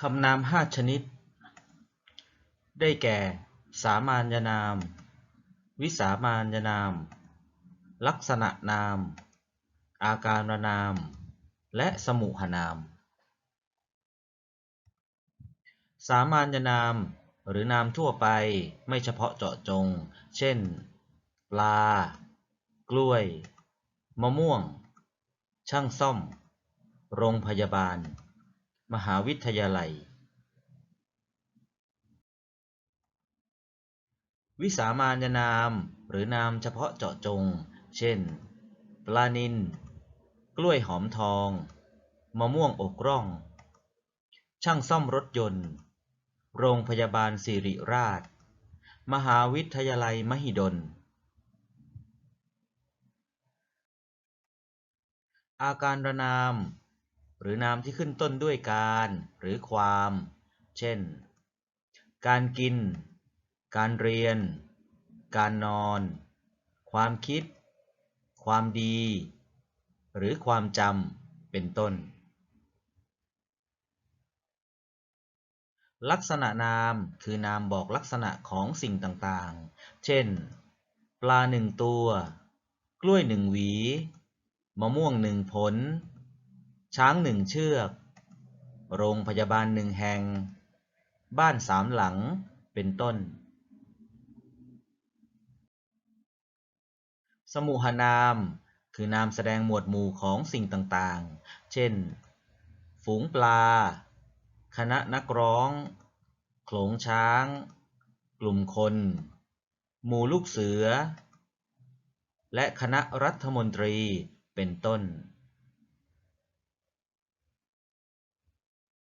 คำนามห้าชนิด ได้แก่ สามัญนาม วิสามัญนาม ลักษณะนาม อาการนาม และสมุหนาม สามัญนามหรือนามทั่วไปไม่เฉพาะเจาะจง เช่น ปลา กล้วย มะม่วง ช่างซ่อม โรงพยาบาล มหาวิทยาลัย วิสามัญนาม หรือนามเฉพาะเจาะจง เช่น ปลานิลกล้วยหอมทอง มะม่วงอกร่อง ช่างซ่อมรถยนต์ โรงพยาบาลสิริราช มหาวิทยาลัยมหิดล อาการระนาม หรือนามที่ขึ้นต้นด้วยการ หรือความ เช่น การกิน การเรียน การนอน ความคิด ความดี หรือความจำเป็นต้น ลักษณะนามคือนามบอกลักษณะของสิ่งต่างๆ เช่น ปลาหนึ่งตัว กล้วยหนึ่งหวี มะม่วงหนึ่งผล ช้างหนึ่งเชือก โรงพยาบาลหนึ่งแห่ง บ้านสามหลัง เป็นต้น สมุหนาม คือนามแสดงหมวดหมู่ของสิ่งต่างๆ เช่น ฝูงปลา คณะนักร้อง โขลงช้าง กลุ่มคน หมู่ลูกเสือ และคณะรัฐมนตรี เป็นต้น